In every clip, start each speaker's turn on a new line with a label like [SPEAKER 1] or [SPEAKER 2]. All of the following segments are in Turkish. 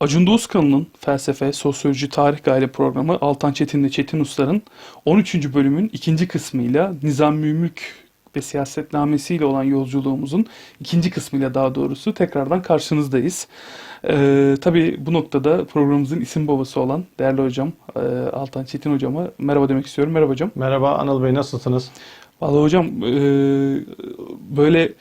[SPEAKER 1] Acun Doğuzkan'ın felsefe, sosyoloji, tarih gayrı programı Altan Çetin ve Çetin Uslar'ın 13. bölümün ikinci kısmıyla Nizam Mülk ve siyasetnamesiyle olan yolculuğumuzun ikinci kısmıyla daha doğrusu tekrardan karşınızdayız. Ee, tabii bu noktada programımızın isim babası olan değerli hocam e, Altan Çetin hocama merhaba demek istiyorum. Merhaba hocam.
[SPEAKER 2] Merhaba Anıl Bey nasılsınız?
[SPEAKER 1] Vallahi hocam e, böyle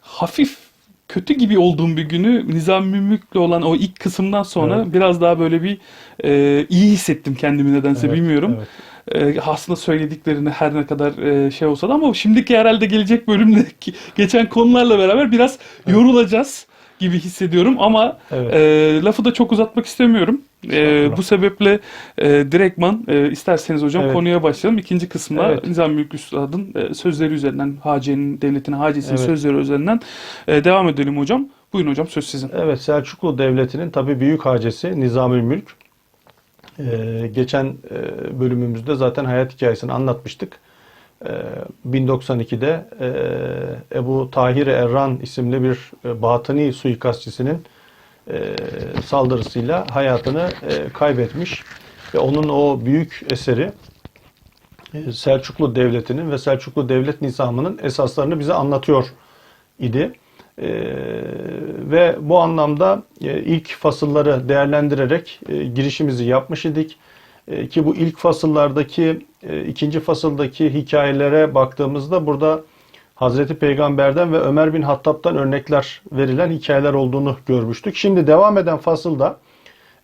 [SPEAKER 1] hafif kötü gibi olduğum bir günü Nizam Mülk'le olan o ilk kısımdan sonra
[SPEAKER 2] Evet.
[SPEAKER 1] biraz daha böyle bir e, iyi hissettim kendimi nedense
[SPEAKER 2] Evet,
[SPEAKER 1] bilmiyorum.
[SPEAKER 2] evet.
[SPEAKER 1] E, aslında söylediklerini her ne kadar e, şey olsa da ama şimdiki herhalde gelecek bölümde geçen konularla beraber biraz yorulacağız gibi hissediyorum ama
[SPEAKER 2] Evet.
[SPEAKER 1] e, lafı da çok uzatmak istemiyorum. E, bu sebeple e, direktman e, isterseniz hocam
[SPEAKER 2] Evet.
[SPEAKER 1] konuya başlayalım. İkinci kısımda
[SPEAKER 2] Evet.
[SPEAKER 1] Nizam Mülk Üstad'ın e, sözleri üzerinden, Haci'nin, devletin Haci'sinin
[SPEAKER 2] Evet.
[SPEAKER 1] sözleri üzerinden e, devam edelim hocam. Buyurun hocam söz sizin.
[SPEAKER 2] Evet Selçuklu Devleti'nin tabii büyük hacesi Nizamül Mülk. Ee, geçen e, bölümümüzde zaten hayat hikayesini anlatmıştık. Ee, 1092'de e, Ebu Tahir Erran isimli bir e, batıni suikastçisinin e, saldırısıyla hayatını kaybetmiş ve onun o büyük eseri Selçuklu Devleti'nin ve Selçuklu Devlet nizamının esaslarını bize anlatıyor idi. Ve bu anlamda ilk fasılları değerlendirerek girişimizi yapmış idik. E, ki bu ilk fasıllardaki, e, ikinci fasıldaki hikayelere baktığımızda burada Hazreti Peygamber'den ve Ömer bin Hattab'dan örnekler verilen hikayeler olduğunu görmüştük. Şimdi devam eden fasılda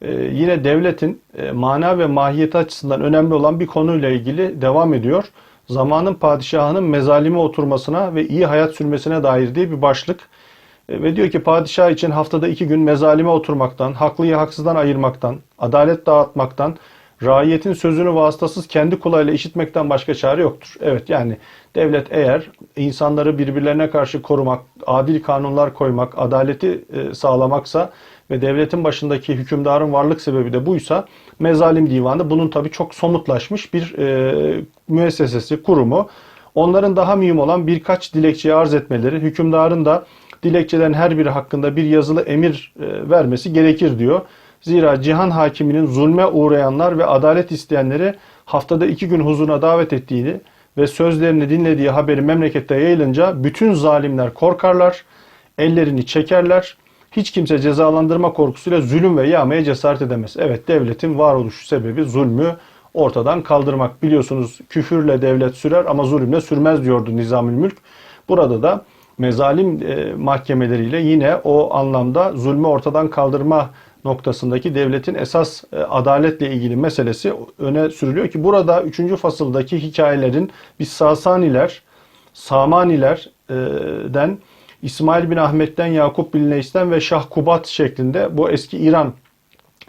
[SPEAKER 2] e, yine devletin e, mana ve mahiyeti açısından önemli olan bir konuyla ilgili devam ediyor. Zamanın padişahının mezalime oturmasına ve iyi hayat sürmesine dair diye bir başlık. E, Ve diyor ki padişah için haftada iki gün mezalime oturmaktan, haklıyı haksızdan ayırmaktan, adalet dağıtmaktan, raiyetin sözünü vasıtasız kendi kulağıyla işitmekten başka çare yoktur. Evet yani devlet eğer insanları birbirlerine karşı korumak, adil kanunlar koymak, adaleti e, sağlamaksa ve devletin başındaki hükümdarın varlık sebebi de buysa mezalim divanı bunun tabii çok somutlaşmış bir e, müessesesi, kurumu. Onların daha mühim olan birkaç dilekçeyi arz etmeleri, hükümdarın da dilekçelerin her biri hakkında bir yazılı emir e, vermesi gerekir diyor. Zira cihan hakiminin zulme uğrayanlar ve adalet isteyenleri haftada iki gün huzuruna davet ettiğini ve sözlerini dinlediği haberi memlekette yayılınca bütün zalimler korkarlar, ellerini çekerler. Hiç kimse cezalandırma korkusuyla zulüm ve yağmaya cesaret edemez. Evet devletin varoluş sebebi zulmü ortadan kaldırmak. Biliyorsunuz küfürle devlet sürer ama zulümle sürmez diyordu Nizamül Mülk. Burada da mezalim e, mahkemeleriyle yine o anlamda zulmü ortadan kaldırma noktasındaki devletin esas e, adaletle ilgili meselesi öne sürülüyor ki burada 3. fasıldaki hikayelerin biz Sasaniler, Samanilerden İsmail bin Ahmet'ten, Yakup bin Leys'ten ve Şah Kubat şeklinde bu eski İran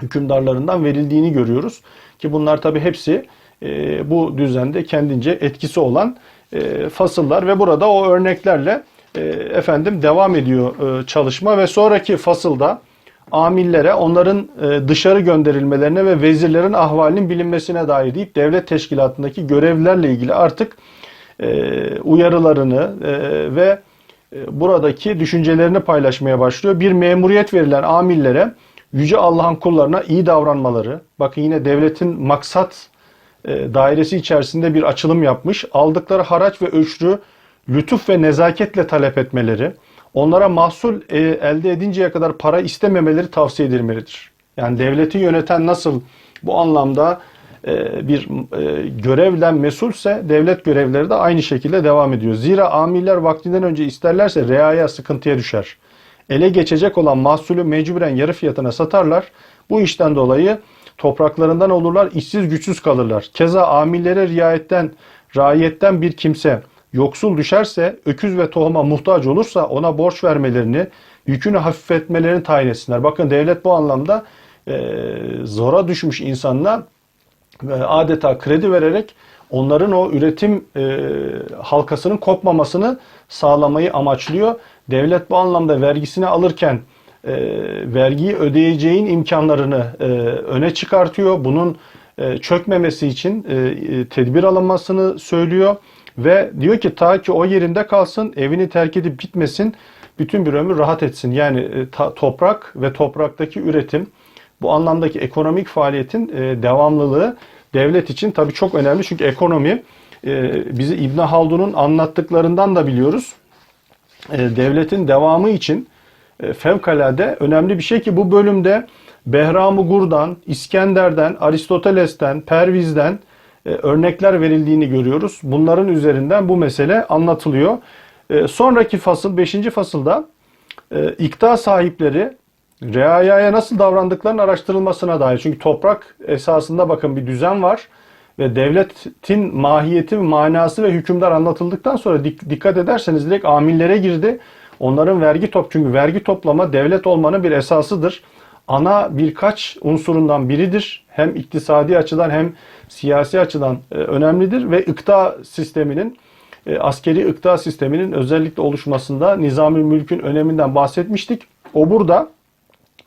[SPEAKER 2] hükümdarlarından verildiğini görüyoruz. Ki bunlar tabi hepsi e, bu düzende kendince etkisi olan e, fasıllar ve burada o örneklerle e, efendim devam ediyor e, çalışma ve sonraki fasılda amillere onların e, dışarı gönderilmelerine ve vezirlerin ahvalinin bilinmesine dair deyip devlet teşkilatındaki görevlerle ilgili artık e, uyarılarını e, ve buradaki düşüncelerini paylaşmaya başlıyor. Bir memuriyet verilen amillere Yüce Allah'ın kullarına iyi davranmaları, bakın yine devletin maksat dairesi içerisinde bir açılım yapmış, aldıkları haraç ve öşrü lütuf ve nezaketle talep etmeleri, onlara mahsul e, elde edinceye kadar para istememeleri tavsiye edilmelidir. Yani devleti yöneten nasıl bu anlamda e, bir e, görevlen mesulse devlet görevleri de aynı şekilde devam ediyor. Zira amiller vaktinden önce isterlerse reaya sıkıntıya düşer. Ele geçecek olan mahsulü mecburen yarı fiyatına satarlar. Bu işten dolayı topraklarından olurlar, işsiz güçsüz kalırlar. Keza amillere riayetten, raiyetten bir kimse yoksul düşerse, öküz ve tohuma muhtaç olursa ona borç vermelerini, yükünü hafifletmelerini tayin etsinler. Bakın devlet bu anlamda e, zora düşmüş insanla ve adeta kredi vererek onların o üretim e, halkasının kopmamasını sağlamayı amaçlıyor. Devlet bu anlamda vergisini alırken e, vergiyi ödeyeceğin imkanlarını e, öne çıkartıyor. Bunun e, çökmemesi için e, e, tedbir alınmasını söylüyor ve diyor ki ta ki o yerinde kalsın, evini terk edip gitmesin, bütün bir ömür rahat etsin. Yani e, ta- toprak ve topraktaki üretim Bu anlamdaki ekonomik faaliyetin e, devamlılığı devlet için tabii çok önemli. Çünkü ekonomi e, bizi İbn Haldun'un anlattıklarından da biliyoruz. E, devletin devamı için e, fevkalade önemli bir şey ki bu bölümde Behram-ı Gur'dan, İskender'den, Aristoteles'ten, Perviz'den örnekler verildiğini görüyoruz. Bunların üzerinden bu mesele anlatılıyor. E, sonraki fasıl, 5. fasılda e, iktidar sahipleri reayaya nasıl davrandıklarının araştırılmasına dair. Çünkü toprak esasında bakın bir düzen var ve devletin mahiyeti, manası ve hükümdar anlatıldıktan sonra dik- dikkat ederseniz direkt amillere girdi. Onların vergi top çünkü vergi toplama devlet olmanın bir esasıdır. Ana birkaç unsurundan biridir. Hem iktisadi açıdan hem siyasi açıdan e, önemlidir ve ıkta sisteminin e, askeri ıkta sisteminin özellikle oluşmasında nizami mülkün öneminden bahsetmiştik. O burada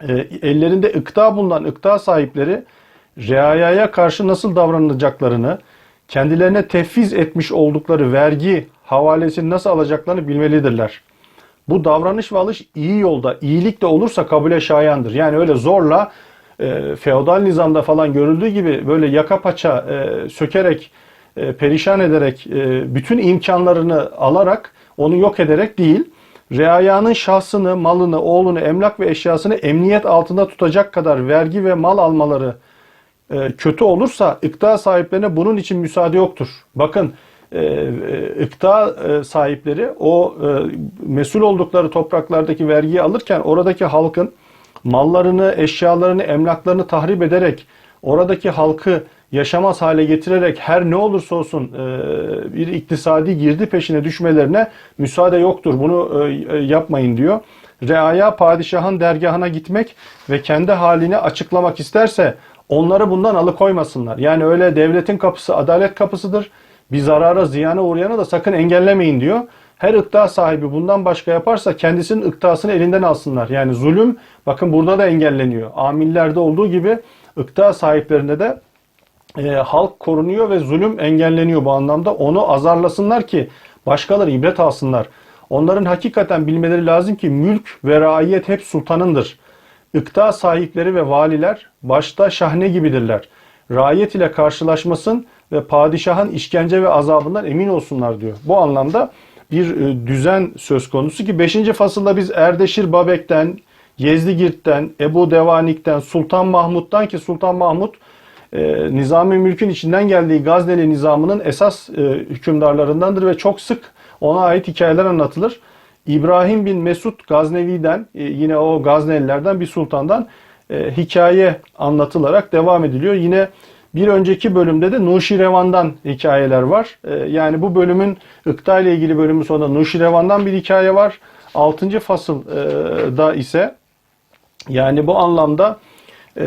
[SPEAKER 2] e, ellerinde ıkta bulunan ıkta sahipleri reayaya karşı nasıl davranacaklarını, kendilerine tefviz etmiş oldukları vergi havalesini nasıl alacaklarını bilmelidirler. Bu davranış ve alış iyi yolda, iyilik de olursa kabule şayandır. Yani öyle zorla e, feodal nizamda falan görüldüğü gibi böyle yaka paça e, sökerek, e, perişan ederek, e, bütün imkanlarını alarak, onu yok ederek değil, reayanın şahsını, malını, oğlunu, emlak ve eşyasını emniyet altında tutacak kadar vergi ve mal almaları e, kötü olursa iktidar sahiplerine bunun için müsaade yoktur. Bakın e, e, iktidar e, sahipleri o mesul oldukları topraklardaki vergiyi alırken oradaki halkın mallarını, eşyalarını, emlaklarını tahrip ederek oradaki halkı yaşamaz hale getirerek her ne olursa olsun bir iktisadi girdi peşine düşmelerine müsaade yoktur. Bunu yapmayın diyor. Reaya padişahın dergahına gitmek ve kendi halini açıklamak isterse onları bundan alıkoymasınlar. Yani öyle devletin kapısı adalet kapısıdır. Bir zarara ziyana uğrayana da sakın engellemeyin diyor. Her ıkta sahibi bundan başka yaparsa kendisinin ıktasını elinden alsınlar. Yani zulüm bakın burada da engelleniyor. Amillerde olduğu gibi ıkta sahiplerinde de e, halk korunuyor ve zulüm engelleniyor bu anlamda. Onu azarlasınlar ki başkaları ibret alsınlar. Onların hakikaten bilmeleri lazım ki mülk ve raiyet hep sultanındır. İkta sahipleri ve valiler başta şahne gibidirler. Raiyet ile karşılaşmasın ve padişahın işkence ve azabından emin olsunlar diyor. Bu anlamda bir e, düzen söz konusu ki 5. fasılda biz Erdeşir Babek'ten, Yezdigirt'ten, Ebu Devanik'ten, Sultan Mahmut'tan ki Sultan Mahmut e, Nizami Mülk'ün içinden geldiği Gazneli nizamının esas e, hükümdarlarındandır ve çok sık ona ait hikayeler anlatılır. İbrahim bin Mesud Gaznevi'den e, yine o Gaznelilerden bir sultandan e, hikaye anlatılarak devam ediliyor. Yine bir önceki bölümde de Nuşirevan'dan hikayeler var. E, yani bu bölümün ıkta ile ilgili bölümün sonunda Nuşirevan'dan bir hikaye var. 6. fasılda ise yani bu anlamda e,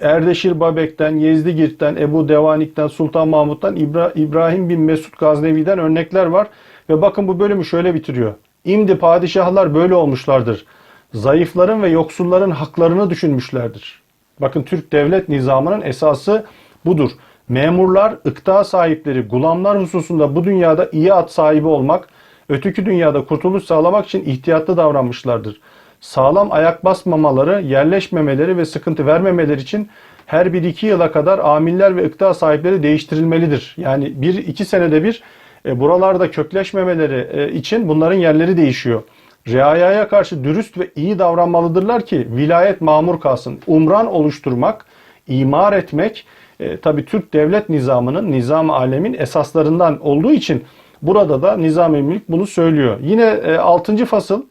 [SPEAKER 2] Erdeşir Babek'ten, Yezdigirt'ten, Ebu Devanik'ten, Sultan Mahmut'tan, İbra- İbrahim bin Mesud Gaznevi'den örnekler var. Ve bakın bu bölümü şöyle bitiriyor. İmdi padişahlar böyle olmuşlardır. Zayıfların ve yoksulların haklarını düşünmüşlerdir. Bakın Türk devlet nizamının esası budur. Memurlar, ıkta sahipleri, gulamlar hususunda bu dünyada iyi at sahibi olmak, öteki dünyada kurtuluş sağlamak için ihtiyatlı davranmışlardır. Sağlam ayak basmamaları, yerleşmemeleri ve sıkıntı vermemeleri için her bir iki yıla kadar amiller ve ıkta sahipleri değiştirilmelidir. Yani bir iki senede bir e, buralarda kökleşmemeleri e, için bunların yerleri değişiyor. Reayaya karşı dürüst ve iyi davranmalıdırlar ki vilayet mamur kalsın. Umran oluşturmak, imar etmek e, tabi Türk devlet nizamının, nizam alemin esaslarından olduğu için burada da nizam-ı mülk bunu söylüyor. Yine e, 6. fasıl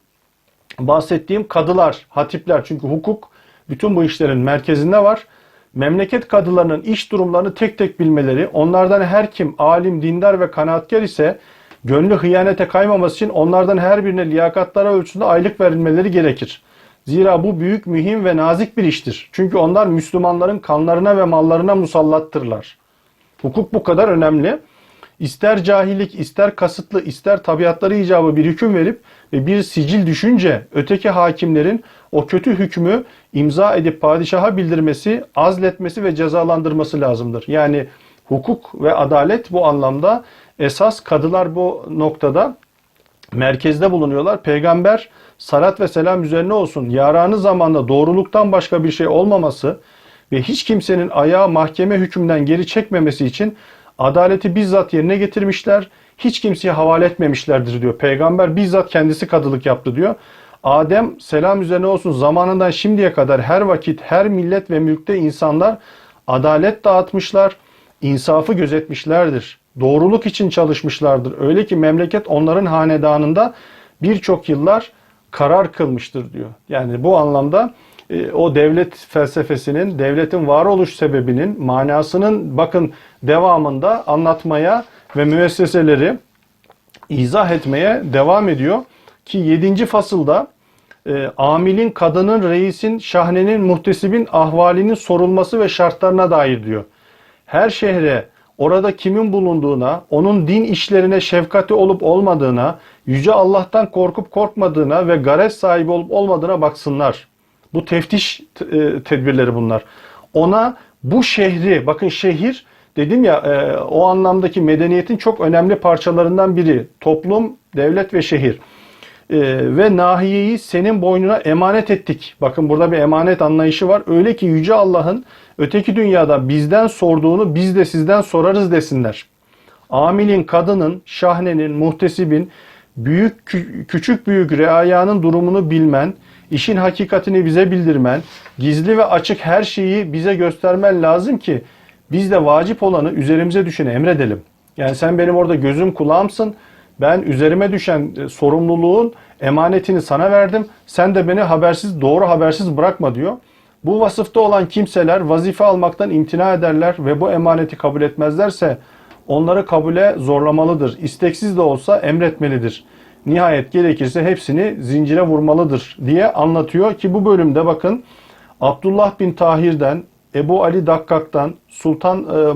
[SPEAKER 2] bahsettiğim kadılar, hatipler çünkü hukuk bütün bu işlerin merkezinde var. Memleket kadılarının iş durumlarını tek tek bilmeleri, onlardan her kim alim, dindar ve kanaatkar ise gönlü hıyanete kaymaması için onlardan her birine liyakatlara ölçüsünde aylık verilmeleri gerekir. Zira bu büyük, mühim ve nazik bir iştir. Çünkü onlar Müslümanların kanlarına ve mallarına musallattırlar. Hukuk bu kadar önemli. İster cahillik, ister kasıtlı, ister tabiatları icabı bir hüküm verip ve bir sicil düşünce öteki hakimlerin o kötü hükmü imza edip padişaha bildirmesi, azletmesi ve cezalandırması lazımdır. Yani hukuk ve adalet bu anlamda esas kadılar bu noktada merkezde bulunuyorlar. Peygamber salat ve selam üzerine olsun. Yaranı zamanda doğruluktan başka bir şey olmaması ve hiç kimsenin ayağı mahkeme hükmünden geri çekmemesi için adaleti bizzat yerine getirmişler. Hiç kimseye havale etmemişlerdir diyor. Peygamber bizzat kendisi kadılık yaptı diyor. Adem selam üzerine olsun zamanından şimdiye kadar her vakit her millet ve mülkte insanlar adalet dağıtmışlar, insafı gözetmişlerdir. Doğruluk için çalışmışlardır. Öyle ki memleket onların hanedanında birçok yıllar karar kılmıştır diyor. Yani bu anlamda e, o devlet felsefesinin, devletin varoluş sebebinin, manasının bakın devamında anlatmaya ve müesseseleri izah etmeye devam ediyor. Ki 7. fasılda e, amilin, kadının, reisin, şahnenin, muhtesibin ahvalinin sorulması ve şartlarına dair diyor. Her şehre orada kimin bulunduğuna, onun din işlerine şefkati olup olmadığına, yüce Allah'tan korkup korkmadığına ve garet sahibi olup olmadığına baksınlar. Bu teftiş e, tedbirleri bunlar. Ona bu şehri, bakın şehir dedim ya e, o anlamdaki medeniyetin çok önemli parçalarından biri. Toplum, devlet ve şehir. E, ve nahiyeyi senin boynuna emanet ettik. Bakın burada bir emanet anlayışı var. Öyle ki Yüce Allah'ın öteki dünyada bizden sorduğunu biz de sizden sorarız desinler. Amilin, kadının, şahnenin, muhtesibin, büyük kü- küçük büyük reayanın durumunu bilmen, işin hakikatini bize bildirmen, gizli ve açık her şeyi bize göstermen lazım ki biz de vacip olanı üzerimize düşeni emredelim. Yani sen benim orada gözüm kulağımsın. Ben üzerime düşen e, sorumluluğun emanetini sana verdim. Sen de beni habersiz, doğru habersiz bırakma diyor. Bu vasıfta olan kimseler vazife almaktan imtina ederler ve bu emaneti kabul etmezlerse onları kabule zorlamalıdır. İsteksiz de olsa emretmelidir. Nihayet gerekirse hepsini zincire vurmalıdır diye anlatıyor ki bu bölümde bakın Abdullah bin Tahir'den, Ebu Ali Dakkak'tan, Sultan e,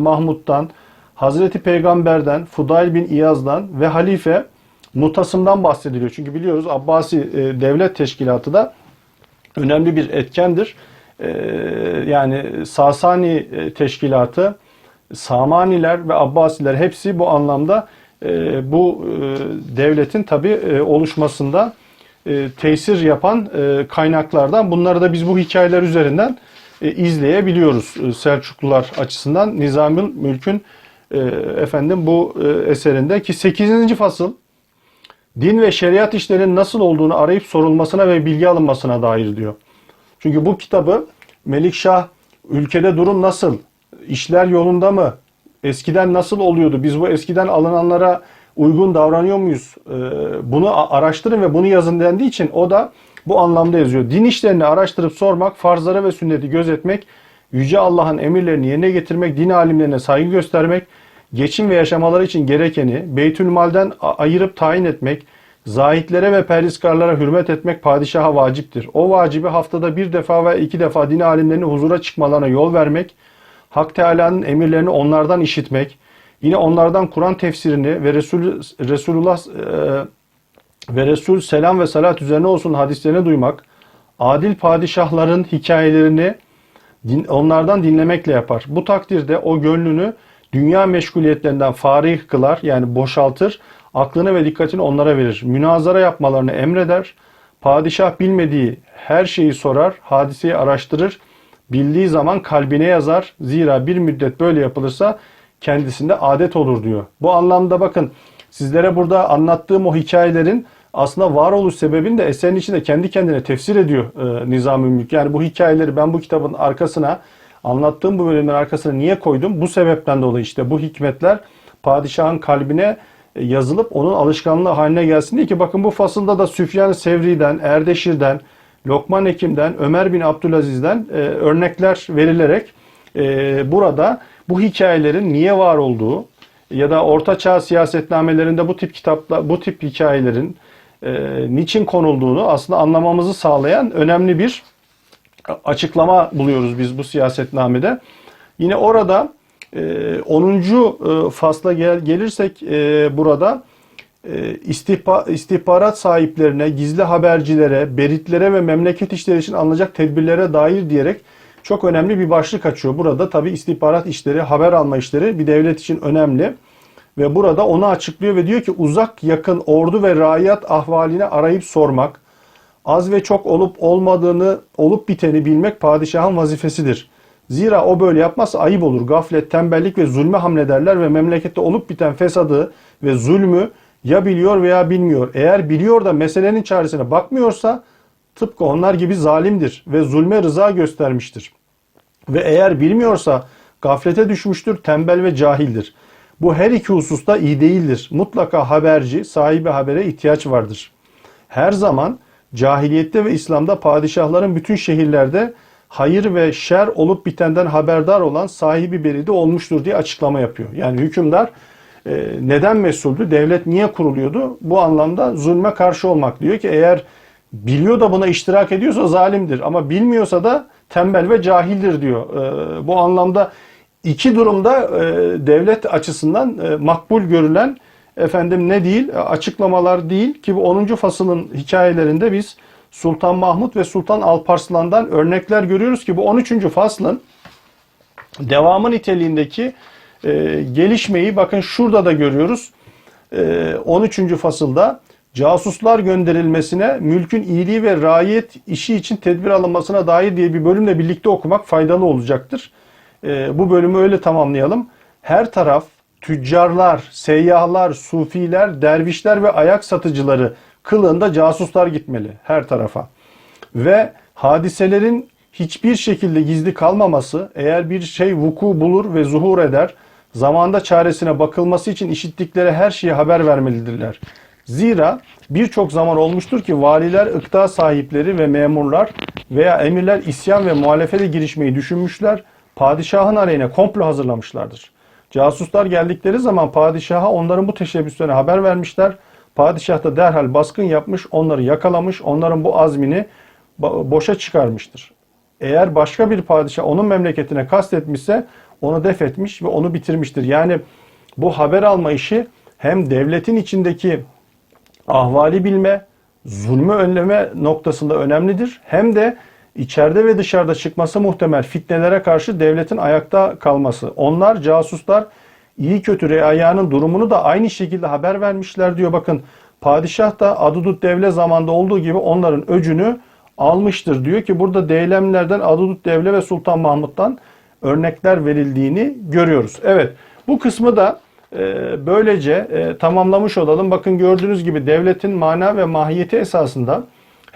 [SPEAKER 2] Hazreti Peygamber'den, Fudayl bin İyaz'dan ve halife Mutasım'dan bahsediliyor. Çünkü biliyoruz Abbasi e, devlet teşkilatı da önemli bir etkendir. E, yani Sasani e, teşkilatı, Samaniler ve Abbasiler hepsi bu anlamda e, bu e, devletin tabi e, oluşmasında e, tesir yapan e, kaynaklardan. Bunları da biz bu hikayeler üzerinden e, izleyebiliyoruz e, Selçuklular açısından. Nizamül Mülk'ün e, efendim bu e, eserinde ki 8. fasıl din ve şeriat işlerinin nasıl olduğunu arayıp sorulmasına ve bilgi alınmasına dair diyor. Çünkü bu kitabı Melikşah ülkede durum nasıl? İşler yolunda mı? Eskiden nasıl oluyordu? Biz bu eskiden alınanlara uygun davranıyor muyuz? Ee, bunu araştırın ve bunu yazın dendiği için o da bu anlamda yazıyor. Din işlerini araştırıp sormak, farzları ve sünneti gözetmek, Yüce Allah'ın emirlerini yerine getirmek, din alimlerine saygı göstermek, geçim ve yaşamaları için gerekeni Beytülmal'den ayırıp tayin etmek, zahitlere ve perhiskarlara hürmet etmek padişaha vaciptir. O vacibi haftada bir defa ve iki defa din alimlerinin huzura çıkmalarına yol vermek, Hak Teala'nın emirlerini onlardan işitmek, yine onlardan Kur'an tefsirini ve Resul, Resulullah e, ve Resul selam ve salat üzerine olsun hadislerini duymak, adil padişahların hikayelerini din, onlardan dinlemekle yapar. Bu takdirde o gönlünü dünya meşguliyetlerinden farih kılar yani boşaltır, aklını ve dikkatini onlara verir. Münazara yapmalarını emreder. Padişah bilmediği her şeyi sorar, hadiseyi araştırır. Bildiği zaman kalbine yazar. Zira bir müddet böyle yapılırsa kendisinde adet olur diyor. Bu anlamda bakın sizlere burada anlattığım o hikayelerin aslında varoluş sebebini de eserin içinde kendi kendine tefsir ediyor e, Nizami Mülk. Yani bu hikayeleri ben bu kitabın arkasına anlattığım bu bölümün arkasına niye koydum? Bu sebepten dolayı işte bu hikmetler padişahın kalbine e, yazılıp onun alışkanlığı haline gelsin diye ki bakın bu fasılda da Süfyan Sevri'den, Erdeşir'den, Lokman Hekim'den, Ömer bin Abdülaziz'den e, örnekler verilerek e, burada bu hikayelerin niye var olduğu ya da Orta Çağ siyasetnamelerinde bu tip kitaplar, bu tip hikayelerin e, niçin konulduğunu aslında anlamamızı sağlayan önemli bir açıklama buluyoruz biz bu siyasetnamede. Yine orada e, 10. e, fasla gel, gelirsek e, burada e, istihba, istihbarat sahiplerine, gizli habercilere, beritlere ve memleket işleri için alınacak tedbirlere dair diyerek çok önemli bir başlık açıyor. Burada tabi istihbarat işleri, haber alma işleri bir devlet için önemli. Ve burada onu açıklıyor ve diyor ki uzak yakın ordu ve raiyat ahvalini arayıp sormak, az ve çok olup olmadığını, olup biteni bilmek padişahın vazifesidir. Zira o böyle yapmazsa ayıp olur. Gaflet, tembellik ve zulme hamlederler ve memlekette olup biten fesadı ve zulmü ya biliyor veya bilmiyor. Eğer biliyor da meselenin çaresine bakmıyorsa tıpkı onlar gibi zalimdir ve zulme rıza göstermiştir. Ve eğer bilmiyorsa gaflete düşmüştür, tembel ve cahildir. Bu her iki hususta iyi değildir. Mutlaka haberci, sahibi habere ihtiyaç vardır. Her zaman cahiliyette ve İslam'da padişahların bütün şehirlerde hayır ve şer olup bitenden haberdar olan sahibi beride olmuştur diye açıklama yapıyor. Yani hükümdar e, neden mesuldü? Devlet niye kuruluyordu? Bu anlamda zulme karşı olmak diyor ki eğer biliyor da buna iştirak ediyorsa zalimdir ama bilmiyorsa da tembel ve cahildir diyor. E, bu anlamda iki durumda e, devlet açısından e, makbul görülen efendim ne değil açıklamalar değil ki bu 10. fasılın hikayelerinde biz Sultan Mahmut ve Sultan Alparslan'dan örnekler görüyoruz ki bu 13. faslın devamı niteliğindeki e, gelişmeyi bakın şurada da görüyoruz. E, 13. fasılda casuslar gönderilmesine, mülkün iyiliği ve raiyet işi için tedbir alınmasına dair diye bir bölümle birlikte okumak faydalı olacaktır. E, bu bölümü öyle tamamlayalım. Her taraf tüccarlar, seyyahlar, sufiler, dervişler ve ayak satıcıları kılığında casuslar gitmeli her tarafa. Ve hadiselerin hiçbir şekilde gizli kalmaması, eğer bir şey vuku bulur ve zuhur eder, zamanda çaresine bakılması için işittikleri her şeye haber vermelidirler. Zira birçok zaman olmuştur ki valiler, ıkta sahipleri ve memurlar veya emirler isyan ve muhalefete girişmeyi düşünmüşler, padişahın aleyhine komplo hazırlamışlardır. Casuslar geldikleri zaman padişaha onların bu teşebbüslerine haber vermişler. Padişah da derhal baskın yapmış, onları yakalamış, onların bu azmini bo- boşa çıkarmıştır. Eğer başka bir padişah onun memleketine kastetmişse onu def etmiş ve onu bitirmiştir. Yani bu haber alma işi hem devletin içindeki ahvali bilme, zulmü önleme noktasında önemlidir. Hem de içeride ve dışarıda çıkması muhtemel fitnelere karşı devletin ayakta kalması. Onlar casuslar iyi kötü reayanın durumunu da aynı şekilde haber vermişler diyor. Bakın padişah da Adudut devle zamanda olduğu gibi onların öcünü almıştır diyor ki burada deylemlerden Adudut devle ve Sultan Mahmut'tan örnekler verildiğini görüyoruz. Evet bu kısmı da e, böylece e, tamamlamış olalım. Bakın gördüğünüz gibi devletin mana ve mahiyeti esasında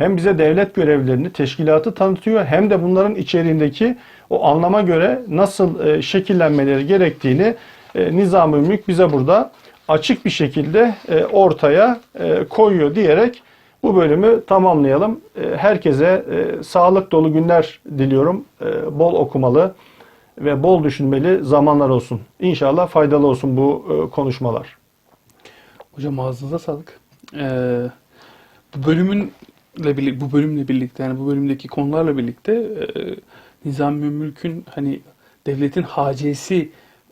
[SPEAKER 2] hem bize devlet görevlerini, teşkilatı tanıtıyor hem de bunların içeriğindeki o anlama göre nasıl e, şekillenmeleri gerektiğini e, Nizam-ı Mülk bize burada açık bir şekilde e, ortaya e, koyuyor diyerek bu bölümü tamamlayalım. E, herkese e, sağlık dolu günler diliyorum. E, bol okumalı ve bol düşünmeli zamanlar olsun. İnşallah faydalı olsun bu e, konuşmalar.
[SPEAKER 1] Hocam ağzınıza sağlık. Ee, bu bölümünle birlikte, bu bölümle birlikte yani bu bölümdeki konularla birlikte e, Nizami Mülk'ün hani devletin hacesi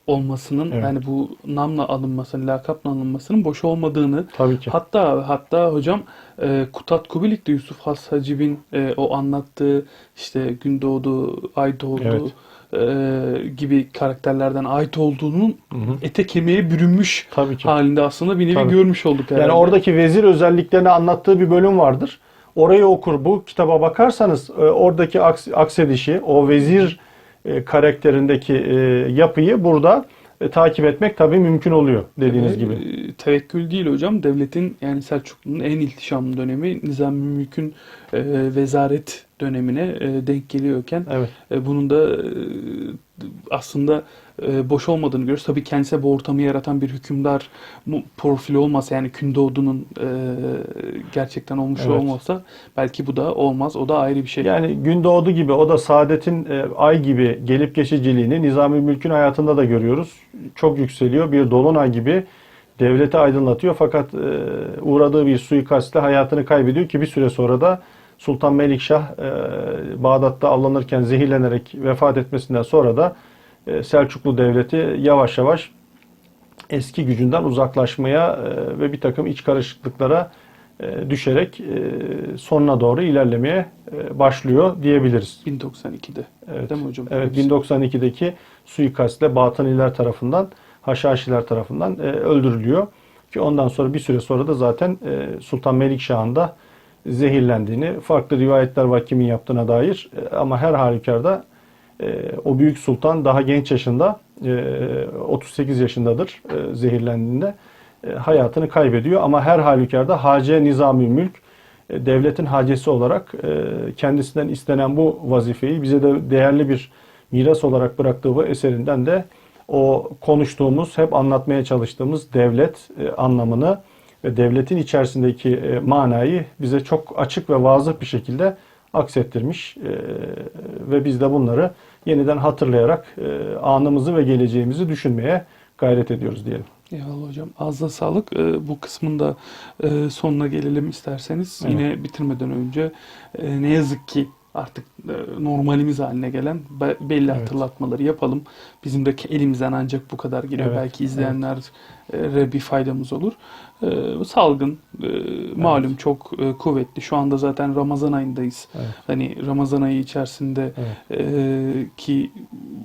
[SPEAKER 1] olmasının
[SPEAKER 2] Evet.
[SPEAKER 1] yani bu namla alınmasının, lakapla alınmasının boş olmadığını
[SPEAKER 2] Tabii ki.
[SPEAKER 1] hatta hatta hocam e, Kutat Kubilik'te Yusuf Has Hacib'in e, o anlattığı işte Gündoğdu, Aydoğdu
[SPEAKER 2] Evet.
[SPEAKER 1] e, gibi karakterlerden ait olduğunun
[SPEAKER 2] Hı hı.
[SPEAKER 1] ete kemiğe bürünmüş
[SPEAKER 2] Tabii ki.
[SPEAKER 1] halinde aslında bir nevi
[SPEAKER 2] Tabii.
[SPEAKER 1] görmüş olduk herhalde.
[SPEAKER 2] Yani oradaki vezir özelliklerini anlattığı bir bölüm vardır. Orayı okur bu kitaba bakarsanız e, oradaki aks- aksedişi, o vezir e, karakterindeki e, yapıyı burada e, takip etmek tabii mümkün oluyor dediğiniz
[SPEAKER 1] Ve,
[SPEAKER 2] gibi.
[SPEAKER 1] e, Tevekkül değil hocam. Devletin yani Selçuklu'nun en ihtişamlı dönemi Nizami Mülk'ün e, vezaret dönemine e, denk geliyorken
[SPEAKER 2] Evet.
[SPEAKER 1] e, bunun da e, aslında e, boş olmadığını görüyoruz. Tabii kendisi bu ortamı yaratan bir hükümdar profili olmasa yani Gündoğdu'nun e, gerçekten olmuş
[SPEAKER 2] Evet.
[SPEAKER 1] olmasa belki bu da olmaz. O da ayrı bir şey.
[SPEAKER 2] Yani Gündoğdu gibi o da Saadet'in e, ay gibi gelip geçiciliğini Nizami Mülk'ün hayatında da görüyoruz. Çok yükseliyor. Bir dolunay gibi devleti aydınlatıyor fakat e, uğradığı bir suikastle hayatını kaybediyor ki bir süre sonra da Sultan Melikşah e, Bağdat'ta avlanırken zehirlenerek vefat etmesinden sonra da e, Selçuklu Devleti yavaş yavaş eski gücünden uzaklaşmaya e, ve bir takım iç karışıklıklara e, düşerek e, sonuna doğru ilerlemeye e, başlıyor diyebiliriz.
[SPEAKER 1] 1092'de.
[SPEAKER 2] Evet.
[SPEAKER 1] Değil mi hocam?
[SPEAKER 2] Evet
[SPEAKER 1] şey.
[SPEAKER 2] 1092'deki suikastle Batıniler tarafından Haşhaşiler tarafından e, öldürülüyor. Ki ondan sonra bir süre sonra da zaten e, Sultan Melikşah'ın da zehirlendiğini, farklı rivayetler var kimin yaptığına dair. E, ama her halükarda e, o büyük sultan daha genç yaşında, e, 38 yaşındadır e, zehirlendiğinde e, hayatını kaybediyor. Ama her halükarda Hace Nizami Mülk devletin hacesi olarak kendisinden istenen bu vazifeyi bize de değerli bir miras olarak bıraktığı bu eserinden de o konuştuğumuz, hep anlatmaya çalıştığımız devlet anlamını ve devletin içerisindeki e, manayı bize çok açık ve vazıh bir şekilde aksettirmiş E, ve biz de bunları yeniden hatırlayarak e, anımızı ve geleceğimizi düşünmeye gayret ediyoruz diyelim.
[SPEAKER 1] Eyvallah hocam. Ağzına sağlık. Ee, bu kısmın da e, sonuna gelelim isterseniz.
[SPEAKER 2] Evet.
[SPEAKER 1] Yine bitirmeden önce e, ne yazık ki artık e, normalimiz haline gelen be- belli
[SPEAKER 2] Evet.
[SPEAKER 1] hatırlatmaları yapalım. Bizim de elimizden ancak bu kadar geliyor.
[SPEAKER 2] Evet,
[SPEAKER 1] Belki izleyenlere bir faydamız olur. E, salgın e, malum çok e, kuvvetli. Şu anda zaten Ramazan ayındayız.
[SPEAKER 2] Evet.
[SPEAKER 1] Hani Ramazan ayı içerisinde
[SPEAKER 2] Evet.
[SPEAKER 1] ee, ki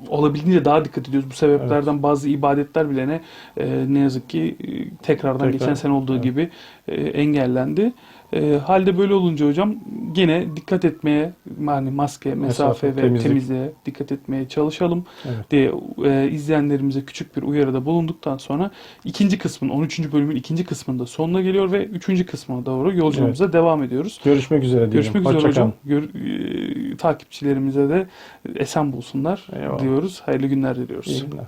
[SPEAKER 1] olabildiğince daha dikkat ediyoruz. Bu sebeplerden bazı ibadetler bile ne e, ne yazık ki e, tekrardan
[SPEAKER 2] Tekrar,
[SPEAKER 1] geçen sene olduğu
[SPEAKER 2] evet.
[SPEAKER 1] gibi e, engellendi. E, halde böyle olunca hocam gene dikkat etmeye yani maske, mesafe,
[SPEAKER 2] Mesafe,
[SPEAKER 1] ve
[SPEAKER 2] temizlik.
[SPEAKER 1] temizliğe dikkat etmeye çalışalım
[SPEAKER 2] Evet.
[SPEAKER 1] diye e, izleyenlerimize küçük bir uyarıda bulunduktan sonra ikinci kısmın 13. bölümün ikinci kısmında sonuna geliyor ve üçüncü kısmına doğru yolculuğumuza devam ediyoruz.
[SPEAKER 2] Görüşmek üzere diyelim.
[SPEAKER 1] Görüşmek üzere hocam. Gör- e, takipçilerimize de esen bulsunlar
[SPEAKER 2] Eyvallah.
[SPEAKER 1] diyoruz. Hayırlı günler diliyoruz.
[SPEAKER 2] İyi günler.